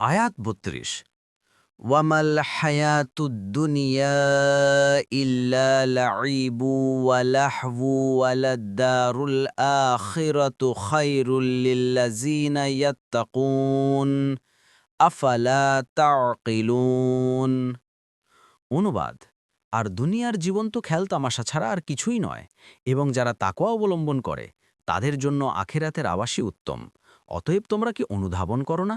আয়াত বত্রিশ। ওয়ামাল হায়াতুদ্দুনিয়া ইল্লা লাইবু ওয়ালাহবু ওয়ালাদ্দারুল আখিরাতু খায়রুল লিল্লাযিনা ইয়াত্তাকুন। আফালা তাকিলুন অনুবাদ আর দুনিয়ার জীবন তো খেলতামাশা ছাড়া আর কিছুই নয় এবং যারা তাকওয়া অবলম্বন করে তাদের জন্য আখেরাতের আবাসই উত্তম। অতএব তোমরা কি অনুধাবন করো না?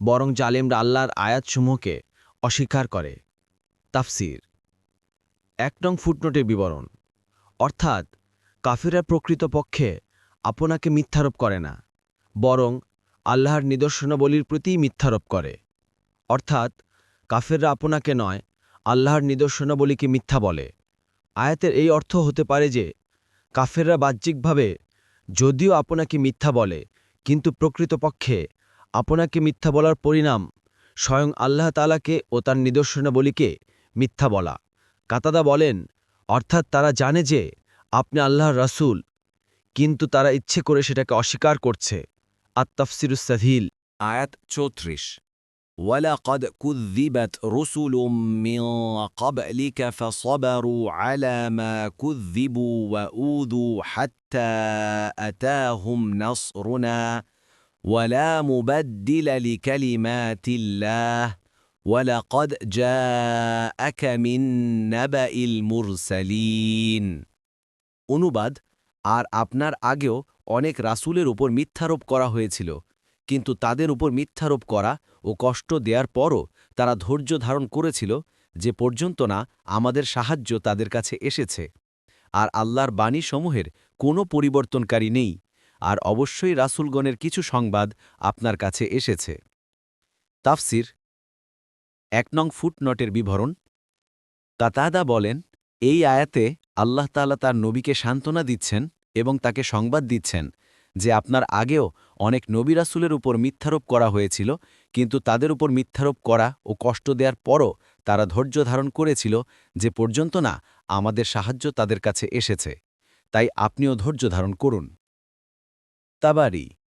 বরং জালেমরা আল্লাহর আয়াতসমূহকে অস্বীকার করে। তাফসির। এক নং ফুটনোটের বিবরণ। অর্থাৎ কাফিরা প্রকৃতপক্ষে আপনাকে মিথ্যারোপ করে না, বরং আল্লাহর নিদর্শনাবলীর প্রতিই মিথ্যারোপ করে। অর্থাৎ, কাফেররা আপনাকে নয়, আল্লাহর নিদর্শনাবলীকে মিথ্যা বলে। আয়াতের এই অর্থ হতে পারে যে, কাফেররা বাহ্যিকভাবে যদিও আপনাকে মিথ্যা বলে, কিন্তু প্রকৃতপক্ষে আপনাকে মিথ্যা বলার পরিণাম। স্বয়ং আল্লাহ তালাকে ও তার নিদর্শনাবলীকে মিথ্যা বলা। কাতাদা বলেন, অর্থাৎ তারা জানে যে আপনি আল্লাহর রাসুল, কিন্তু তারা ইচ্ছে করে সেটাকে অস্বীকার করছে। আত্তাফসিরুসাধিল আয়াত চৌত্রিশ। ওয়ালাকদ কুদ্দিবাত রসুলুম মিন ক্বাবলিকা ফাসাবারু আলা মা কুদ্দিবু ওয়া উযু হাত্তা আতাহুম ولا مبدل لكلمات الله ولقد جاءك من نبأ المرسلين অনুবাদ আর আপনার আগেও অনেক রাসূলের উপর মিথ্যারোপ করা হয়েছিল কিন্তু তাদের উপর মিথ্যারোপ করা ও কষ্ট দেওয়ার পরও তারা ধৈর্য ধারণ করেছিল যে পর্যন্ত না আমাদের সাহায্য তাদের কাছে এসেছে আর আল্লাহর বাণীসমূহের কোনো পরিবর্তনকারী নেই আর অবশ্যই রাসূলগণের কিছু সংবাদ আপনার কাছে এসেছে। তাফসির এক নং ফুটনটের বিবরণ। কাতাদা বলেন, এই আয়াতে আল্লাহ তাআলা তার নবীকে সান্ত্বনা দিচ্ছেন এবং তাকে সংবাদ দিচ্ছেন যে আপনার আগেও অনেক নবী রাসূলের উপর মিথ্যারোপ করা হয়েছিল, কিন্তু তাদের উপর মিথ্যারোপ করা ও কষ্ট দেওয়ার পরও তারা ধৈর্য ধারণ করেছিল যে পর্যন্ত না আমাদের সাহায্য তাদের কাছে এসেছে। তাই আপনিও ধৈর্য ধারণ করুন। তাবারি